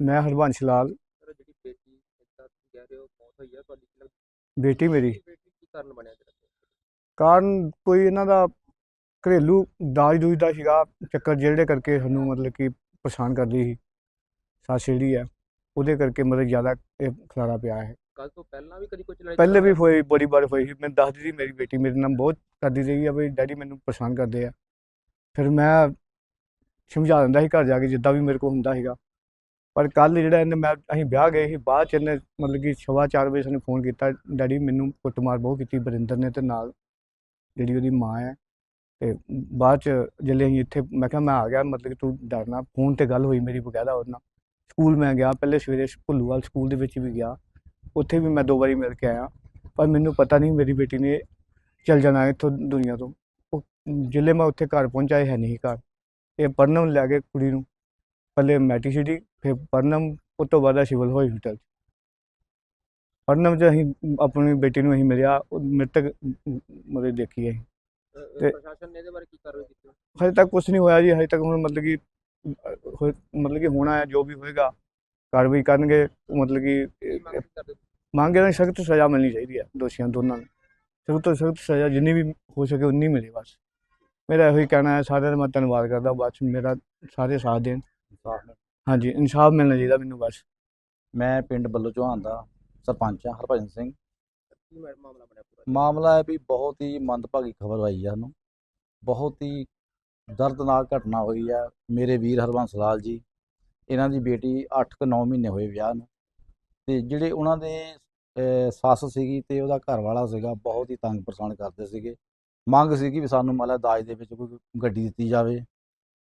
ਮੈਂ ਹਰਬੰਸ਼ ਲਾਲ। ਸਰ ਜਿਹੜੀ ਬੇਟੀ ਇਦਾਂ ਤੁਸੀਂ ਕਹਿ ਰਹੇ ਹੋ ਮੌਤ ਹੋਈ ਆ ਤੁਹਾਡੀ ਕੀ ਲੱਗਦੀ ਬੇਟੀ ਮੇਰੀ। ਬੇਟੀ ਕੀ ਕਾਰਨ ਬਣਿਆ ਜਿਹੜਾ ਕਾਰਨ ਕੋਈ ਇਹਨਾਂ ਦਾ ਘਰੇਲੂ ਦਾਜ ਦੂਜ ਦਾ ਸੀਗਾ ਚੱਕਰ ਜਿਹੜੇ ਕਰਕੇ ਸਾਨੂੰ ਮਤਲਬ ਕਿ ਪਰੇਸ਼ਾਨ ਕਰਦੀ ਸੀ। ਸੱਸ ਜਿਹੜੀ ਹੈ ਉਹਦੇ ਕਰਕੇ ਮਤਲਬ ਜ਼ਿਆਦਾ ਇਹ ਖਲਾਰਾ ਪਿਆ ਹੈ ਕੱਲ ਤੋਂ ਪਹਿਲਾਂ ਵੀ ਕਦੀ ਕੁਝ ਲੜਾਈ ਪਹਿਲੇ ਵੀ ਹੋਈ ਬੜੀ ਵਾਰ ਹੋਈ ਸੀ। ਮੈਂ ਦੱਸਦੀ ਸੀ ਮੇਰੀ ਬੇਟੀ ਮੇਰੇ ਨਾਲ ਬਹੁਤ ਕਰਦੀ ਰਹੀ ਆ ਵੀ ਡੈਡੀ ਮੈਨੂੰ ਪਰੇਸ਼ਾਨ ਕਰਦੇ ਆ। ਫਿਰ ਮੈਂ ਸਮਝਾ ਦਿੰਦਾ ਸੀ ਘਰ ਜਾ ਕੇ ਜਿੱਦਾਂ ਵੀ ਮੇਰੇ ਕੋਲ ਹੁੰਦਾ ਸੀਗਾ। ਪਰ ਕੱਲ ਜਿਹੜਾ ਇਹਨੇ ਮੈਂ, ਅਸੀਂ ਵਿਆਹ ਗਏ ਸੀ, ਬਾਅਦ ਚ ਇਹਨੇ ਮਤਲਬ ਕਿ ਸਵਾ ਚਾਰ ਵਜੇ ਸਾਨੂੰ ਫੋਨ ਕੀਤਾ ਡੈਡੀ ਮੈਨੂੰ ਕੁੱਟਮਾਰ ਬਹੁਤ ਕੀਤੀ ਬਰਿੰਦਰ ਨੇ ਤੇ ਨਾਲ ਜਿਹੜੀ ਉਹਦੀ ਮਾਂ ਹੈ। ਤੇ ਬਾਅਦ ਚ ਜਦੋਂ ਅਸੀਂ ਇੱਥੇ, ਮੈਂ ਕਿਹਾ, ਮੈਂ ਆ ਗਿਆ, ਮਤਲਬ ਕਿ ਤੂੰ ਡਰਨਾ ਫੋਨ ਤੇ ਗੱਲ ਹੋਈ ਮੇਰੀ ਬਕਾਇਦਾ ਉਹਦੇ ਨਾਲ। ਸਕੂਲ ਮੈਂ ਗਿਆ, ਪਹਿਲੇ ਸਵੇਰੇ ਭੁੱਲੂਵਾਲ ਸਕੂਲ ਦੇ ਵਿੱਚ ਵੀ ਗਿਆ। ਉੱਥੇ ਵੀ ਮੈਂ ਦੋ ਵਾਰੀ ਮਿਲ ਕੇ ਆਇਆ, ਪਰ ਮੈਨੂੰ ਪਤਾ ਨਹੀਂ ਮੇਰੀ ਬੇਟੀ ਨੇ ਚਲ ਜਾਣਾ ਇੱਥੋਂ ਦੁਨੀਆ ਤੋਂ। ਉਹ ਮੈਂ ਉੱਥੇ ਘਰ ਪਹੁੰਚਾਏ ਹੈ ਨਹੀਂ ਘਰ। ਇਹ ਪਰਨਮ ਲੈ ਕੇ ਕੁੜੀ ਨੂੰ। ਪਹਿਲੇ ਮੈਟੀ ਸਿਟੀ ਫਿਰ ਪਰਨਮ ਉਸ ਤੋਂ ਬਾਅਦ ਸਿਵਲ ਹਸਪੀਟਲ ਪਰਨਮ ਚ ਅਸੀਂ ਆਪਣੀ ਬੇਟੀ ਨੂੰ ਅਸੀਂ ਮਿਲਿਆ ਉਹ ਮ੍ਰਿਤਕ ਮਰੇ ਦੇਖੀ ਹੈ ਅ, ਅ, ਤੇ- ਪ੍ਰਸ਼ਾਸਨ ਨੇ ਇਹਦੇ ਬਾਰੇ ਕੀ ਕਾਰਵਾਈ ਕੀਤੀ? ਹਜੇ ਤੱਕ ਕੁਝ ਨਹੀਂ ਹੋਇਆ ਜੀ ਹਜੇ ਤੱਕ ਹੁਣ ਮਤਲਬ ਕਿ ਮਤਲਬ ਕਿ ਹੋਣਾ ਹੈ ਜੋ ਵੀ ਹੋਏਗਾ ਕਾਰਵਾਈ ਕਰਨਗੇ ਮਤਲਬ ਕਿ ਮੰਗ ਕੀ ਕਰਦੇ ਹੋ? ਮੰਗੇ ਤਾਂ ਸਖਤ ਸਜ਼ਾ ਮਿਲਣੀ ਚਾਹੀਦੀ ਹੈ ਦੋਸ਼ੀਆਂ ਦੋਨਾਂ ਨੂੰ। ਸਖਤ ਤੋਂ ਸਖਤ ਸਜ਼ਾ ਜਿੰਨੀ ਵੀ ਹੋ ਸਕੇ ਉਨੀ ਮਿਲੇ ਬਸ। ਮੇਰਾ ਇਹੋ ਹੀ ਕਹਿਣਾ ਹੈ ਸਾਰਿਆਂ ਦਾ ਮੈਂ ਧੰਨਵਾਦ ਕਰਦਾ ਬਸ ਮੇਰਾ ਸਾਰੇ ਸਾਥ ਦੇਣ। ਹਾਂਜੀ ਇਨਸਾਫ ਮਿਲਣਾ ਚਾਹੀਦਾ ਮੈਨੂੰ ਬਸ। ਮੈਂ ਪਿੰਡ ਬੱਲੋ ਚੌਹਾਨ ਦਾ ਸਰਪੰਚ ਹਾਂ ਹਰਭਜਨ ਸਿੰਘ। ਮਾਮਲਾ ਬਣਿਆ ਪੂਰਾ ਮਾਮਲਾ ਹੈ ਵੀ ਬਹੁਤ ਹੀ ਮੰਦਭਾਗੀ ਖਬਰ ਆਈ ਆ ਸਾਨੂੰ ਬਹੁਤ ਹੀ ਦਰਦਨਾਕ ਘਟਨਾ ਹੋਈ ਆ। ਮੇਰੇ ਵੀਰ ਹਰਬੰਸ ਲਾਲ ਜੀ ਇਹਨਾਂ ਦੀ ਬੇਟੀ 8 ਕੁ 9 ਮਹੀਨੇ ਹੋਏ ਵਿਆਹ ਨੂੰ। ਤੇ ਜਿਹੜੇ ਉਹਨਾਂ ਦੇ ਸੱਸ ਸੀਗੀ ਤੇ ਉਹਦਾ ਘਰ ਵਾਲਾ ਸੀਗਾ ਬਹੁਤ ਹੀ ਤੰਗ ਪਰੇਸ਼ਾਨ ਕਰਦੇ ਸੀਗੇ। ਮੰਗ ਸੀਗੀ ਵੀ ਸਾਨੂੰ ਮਤਲਬ ਦਾਜ ਦੇ ਵਿੱਚ ਕੋਈ ਗੱਡੀ ਦਿੱਤੀ ਜਾਵੇ।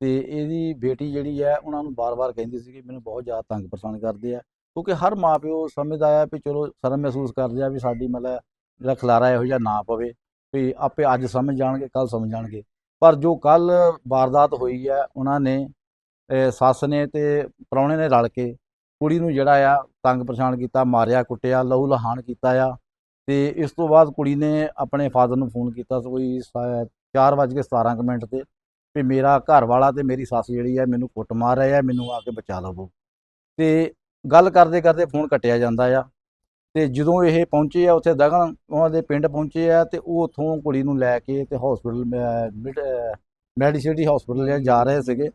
ਤੇ ਇਹਦੀ ਬੇਟੀ ਜਿਹੜੀ ਹੈ, ਉਹਨਾਂ ਨੂੰ ਬਾਰ-ਬਾਰ ਕਹਿੰਦੀ ਸੀ ਕਿ ਮੈਨੂੰ ਬਹੁਤ ਜ਼ਿਆਦਾ ਤੰਗ ਪਰੇਸ਼ਾਨ ਕਰਦੇ ਆ। ਕਿਉਂਕਿ ਹਰ ਮਾਪਿਓ ਸਮਝਦਾ ਆ ਵੀ ਚਲੋ ਸ਼ਰਮ ਮਹਿਸੂਸ ਕਰਦੇ ਆ ਵੀ ਸਾਡੀ ਮਤਲਬ ਜਿਹੜਾ ਖਲਾਰਾ ਇਹੋ ਜਿਹਾ ਨਾ ਪਵੇ, ਵੀ ਆਪੇ ਅੱਜ ਸਮਝ ਜਾਣਗੇ ਕੱਲ ਸਮਝ ਜਾਣਗੇ। ਪਰ ਜੋ ਕੱਲ ਵਾਰਦਾਤ ਹੋਈ ਹੈ ਉਹਨਾਂ ਨੇ ਸੱਸ ਨੇ ਤੇ ਪ੍ਰਾਹੁਣੇ ਨੇ ਰਲ ਕੇ ਕੁੜੀ ਨੂੰ ਜਿਹੜਾ ਆ ਤੰਗ ਪਰੇਸ਼ਾਨ ਕੀਤਾ, ਮਾਰਿਆ, ਕੁੱਟਿਆ, ਲਹੂ ਲਹਾਨ ਕੀਤਾ ਆ। ਤੇ ਇਸ ਤੋਂ ਬਾਅਦ ਕੁੜੀ ਨੇ ਆਪਣੇ ਫਾਦਰ ਨੂੰ ਫੋਨ ਕੀਤਾ ਸੀ ਕੋਈ 4:17 ਕੁ ਮਿੰਟ ਤੇ। ਵੀ ਮੇਰਾ ਘਰ ਵਾਲਾ ਤੇ ਮੇਰੀ ਸੱਸ ਜਿਹੜੀ ਹੈ ਮੈਨੂੰ ਕੁੱਟ ਮਾਰ ਰਹੇ ਆ, ਮੈਨੂੰ ਆ ਕੇ ਬਚਾ ਲਵੋ। ਤੇ ਗੱਲ ਕਰਦੇ ਕਰਦੇ ਫੋਨ ਕੱਟਿਆ ਜਾਂਦਾ ਆ। ਤੇ ਜਦੋਂ ਇਹ ਪਹੁੰਚੇ ਆ, ਉੱਥੇ ਦਗਨ ਉਹਨਾਂ ਦੇ ਪਿੰਡ ਪਹੁੰਚੇ ਆ ਤੇ ਉਹ ਉਥੋਂ ਕੁੜੀ ਨੂੰ ਲੈ ਕੇ ਤੇ ਹਸਪੀਟਲ ਮੈਡੀਸਿਟੀ ਹਸਪੀਟਲ ਜਾ ਰਹੇ ਸੀਗੇ।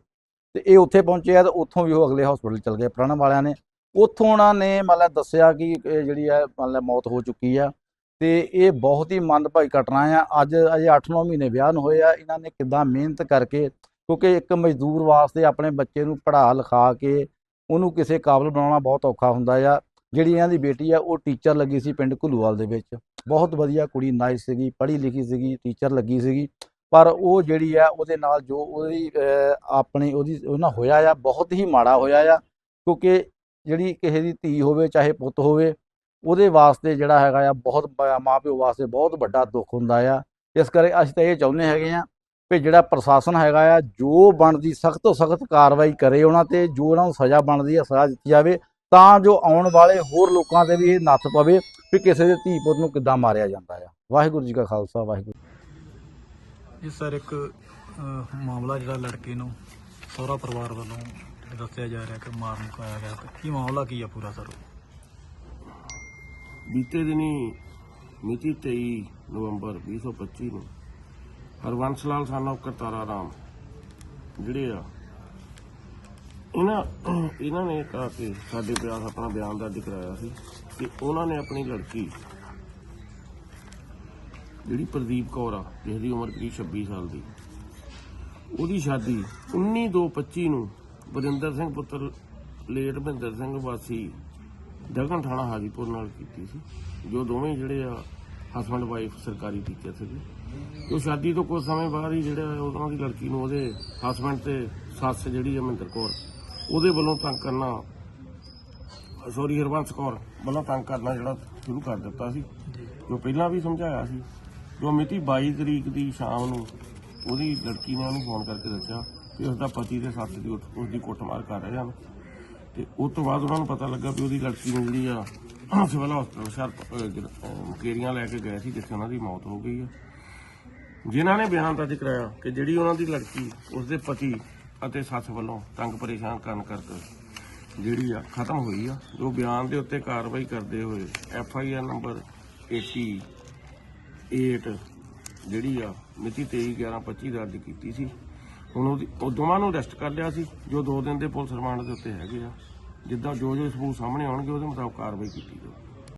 ਤੇ ਇਹ ਉੱਥੇ ਪਹੁੰਚੇ ਆ ਤੇ ਉੱਥੋਂ ਵੀ ਉਹ ਅਗਲੇ ਹਸਪੀਟਲ ਚਲ ਗਏ। ਪ੍ਰਾਣ ਵਾਲਿਆਂ ਨੇ, ਉੱਥੋਂ ਉਹਨਾਂ ਨੇ ਮਤਲਬ ਦੱਸਿਆ ਕਿ ਇਹ ਜਿਹੜੀ ਹੈ ਮਤਲਬ ਮੌਤ ਹੋ ਚੁੱਕੀ ਆ। ਤੇ ਇਹ ਬਹੁਤ ਹੀ ਮੰਦਭਾਗੀ ਘਟਨਾ ਆ। ਅੱਜ ਅਜੇ 8-9 ਮਹੀਨੇ ਵਿਆਹ ਨੂੰ ਹੋਏ ਆ। ਇਹਨਾਂ ਨੇ ਕਿੱਦਾਂ ਮਿਹਨਤ ਕਰਕੇ ਕਿਉਂਕਿ ਇੱਕ ਮਜ਼ਦੂਰ ਵਾਸਤੇ ਆਪਣੇ ਬੱਚੇ ਨੂੰ ਪੜ੍ਹਾ ਲਿਖਾ ਕੇ ਉਹਨੂੰ ਕਿਸੇ ਕਾਬਲ ਬਣਾਉਣਾ ਬਹੁਤ ਔਖਾ ਹੁੰਦਾ ਆ। ਜਿਹੜੀ ਇਹਨਾਂ ਦੀ ਬੇਟੀ ਆ ਉਹ ਟੀਚਰ ਲੱਗੀ ਸੀ ਪਿੰਡ ਘੁੱਲੂਵਾਲ ਦੇ ਵਿੱਚ। ਬਹੁਤ ਵਧੀਆ ਕੁੜੀ ਨਾਈਸ ਸੀਗੀ ਪੜ੍ਹੀ ਲਿਖੀ ਸੀਗੀ ਟੀਚਰ ਲੱਗੀ ਸੀਗੀ। ਪਰ ਉਹ ਜਿਹੜੀ ਆ ਉਹਦੇ ਨਾਲ ਜੋ ਉਹਦੀ ਅਹ, ਆਪਣੀ ਉਹਦੀ ਉਹਨਾਂ ਹੋਇਆ ਆ ਬਹੁਤ ਹੀ ਮਾੜਾ ਹੋਇਆ ਆ। ਕਿਉਂਕਿ ਜਿਹੜੀ ਕਿਸੇ ਦੀ ਧੀ ਹੋਵੇ ਚਾਹੇ ਪੁੱਤ ਹੋਵੇ ਉਹਦੇ ਵਾਸਤੇ ਜਿਹੜਾ ਹੈਗਾ ਆ, ਬਹੁਤ ਬ- ਮਾਂ ਪਿਓ ਵਾਸਤੇ ਬਹੁਤ ਵੱਡਾ ਦੁੱਖ ਹੁੰਦਾ ਆ। ਇਸ ਕਰਕੇ ਅਸੀਂ ਤਾਂ ਇਹ ਚਾਹੁੰਦੇ ਹੈਗੇ ਆ ਵੀ ਜਿਹੜਾ ਪ੍ਰਸ਼ਾਸਨ ਹੈਗਾ ਆ, ਜੋ ਬਣਦੀ ਸਖਤ ਤੋਂ ਸਖਤ ਕਾਰਵਾਈ ਕਰੇ ਉਹਨਾਂ ਤੇ, ਜੋ ਉਹਨਾਂ ਨੂੰ ਸਜ਼ਾ ਬਣਦੀ ਆ, ਸਜ਼ਾ ਦਿੱਤੀ ਜਾਵੇ, ਤਾਂ ਜੋ ਆਉਣ ਵਾਲੇ ਹੋਰ ਲੋਕਾਂ ਤੇ ਵੀ ਇਹ ਨੱਥ ਪਵੇ ਵੀ ਕਿਸੇ ਦੇ ਧੀ ਪੁੱਤ ਨੂੰ ਕਿੱਦਾਂ ਮਾਰਿਆ ਜਾਂਦਾ ਆ। ਵਾਹਿਗੁਰੂ ਜੀ ਕਾ ਖਾਲਸਾ, ਵਾਹਿਗੁਰੂ ਇਹ ਸਰ, ਇੱਕ ਮਾਮਲਾ ਜਿਹੜਾ ਲੜਕੇ ਨੂੰ, ਸਹੁਰਾ ਪਰਿਵਾਰ ਵੱਲੋਂ ਦੱਸਿਆ ਜਾ ਰਿਹਾ ਕਿ ਮਾਰਨ ਮੁਕਾਇਆ ਗਿਆ। ਕੀ ਮਾਮਲਾ ਕੀ ਆ ਪੂਰਾ ਸਰ? ਬੀਤੇ ਦਿਨੀ ਮਿਤੀ 23 ਨਵੰਬਰ 2025 ਨੂੰ ਹਰਵੰਸ ਲਾਲ ਸਾਨਾ ਕਰਤਾਰਾ ਰਾਮ ਜਿਹੜੇ ਆ, ਇਹਨਾਂ ਇਹਨਾਂ ਨੇ ਕਹਾ ਕਿ ਸਾਡੇ ਪਿਆਸ ਆਪਣਾ ਬਿਆਨ ਦਰਜ ਕਰਾਇਆ ਸੀ ਕਿ ਉਹਨਾਂ ਨੇ ਆਪਣੀ ਲੜਕੀ ਜਿਹੜੀ ਪ੍ਰਦੀਪ ਕੌਰ ਆ ਜਿਸ ਦੀ ਉਮਰ ਕਰੀਬ 26 ਸਾਲ ਦੀ, ਉਹਦੀ ਸ਼ਾਦੀ 19/2/25 ਨੂੰ ਵਰਿੰਦਰ ਸਿੰਘ ਪੁੱਤਰ, ਲੇਟ ਮਹਿੰਦਰ ਸਿੰਘ ਵਾਸੀ ਦਗਨ ਥਾਣਾ ਹਾਜੀਪੁਰ ਨਾਲ ਕੀਤੀ ਸੀ, ਜੋ ਦੋਵੇਂ ਜਿਹੜੇ ਆ ਹਸਬੰਡ ਵਾਈਫ ਸਰਕਾਰੀ ਟੀਚਰ ਸੀਗੇ। ਉਹ ਸ਼ਾਦੀ ਤੋਂ ਕੁਝ ਸਮੇਂ ਬਾਅਦ ਹੀ ਜਿਹੜਾ ਉਹਨਾਂ ਦੀ ਲੜਕੀ ਨੂੰ ਉਹਦੇ ਹਸਬੰਡ ਤੇ ਸੱਸ ਜਿਹੜੀ ਹੈ ਮਹਿੰਦਰ ਕੌਰ, ਉਹਦੇ ਵੱਲੋਂ ਤੰਗ ਕਰਨਾ, ਸੋਰੀ ਹਰਬੰਸ ਕੌਰ ਵੱਲੋਂ ਤੰਗ ਕਰਨਾ ਜਿਹੜਾ ਸ਼ੁਰੂ ਕਰ ਦਿੱਤਾ ਸੀ। ਜੋ ਪਹਿਲਾਂ ਵੀ ਸਮਝਾਇਆ ਸੀ, ਜੋ ਮਿਤੀ 22 ਤਰੀਕ ਦੀ ਸ਼ਾਮ ਨੂੰ ਉਹਦੀ ਲੜਕੀ ਨੇ ਉਹਨੂੰ ਫੋਨ ਕਰਕੇ ਦੱਸਿਆ ਕਿ ਉਸ ਦਾ ਪਤੀ ਤੇ ਸੱਸ ਦੀ ਉੱਠ- ਉਸ ਦੀ ਕੁੱਟਮਾਰ ਕਰ ਰਹੇ ਹਨ। ਤੇ ਉਸ ਤੋਂ ਬਾਅਦ ਉਹਨਾਂ ਨੂੰ ਪਤਾ ਲੱਗਾ ਵੀ ਉਹਦੀ ਲੜਕੀ ਨੂੰ ਜਿਹੜੀ ਆ ਸਿਵਲ ਹਸਪਤਾਲ ਸ਼ਹਿਰ ਮੁਕੇਰੀਆਂ ਲੈ ਕੇ ਗਏ ਸੀ, ਜਿੱਥੇ ਉਹਨਾਂ ਦੀ ਮੌਤ ਹੋ ਗਈ ਆ। ਜਿਨ੍ਹਾਂ ਨੇ ਬਿਆਨ ਦਰਜ ਕਰਾਇਆ ਕਿ ਜਿਹੜੀ ਉਹਨਾਂ ਦੀ ਲੜਕੀ, ਉਸਦੇ ਪਤੀ ਅਤੇ ਸੱਸ ਵੱਲੋਂ ਤੰਗ ਪਰੇਸ਼ਾਨ ਕਰਨ ਕਰਕੇ ਜਿਹੜੀ ਆ, ਖਤਮ ਹੋਈ ਆ ਜੋ ਬਿਆਨ ਦੇ ਉੱਤੇ ਕਾਰਵਾਈ ਕਰਦੇ ਹੋਏ ਐਫ ਆਈ ਆਰ ਨੰਬਰ 88 ਜਿਹੜੀ ਆ, ਮਿਤੀ 23 11 25 ਦਰਜ ਕੀਤੀ ਸੀ। ਹੁਣ ਉਹਦੀ ਉਹ ਦੋਵਾਂ ਨੂੰ ਅਰੈਸਟ ਕਰ ਲਿਆ ਸੀ, ਜੋ ਦੋ ਦਿਨ ਦੇ ਪੁਲਿਸ ਰਿਮਾਂਡ ਦੇ ਉੱਤੇ ਹੈਗੇ ਆ। ਜਿੱਦਾਂ ਜੋ ਜੋ ਸਬੂਤ ਸਾਹਮਣੇ ਆਉਣਗੇ, ਉਹਦੇ ਮੁਤਾਬਕ ਕਾਰਵਾਈ ਕੀਤੀ ਜਾਊ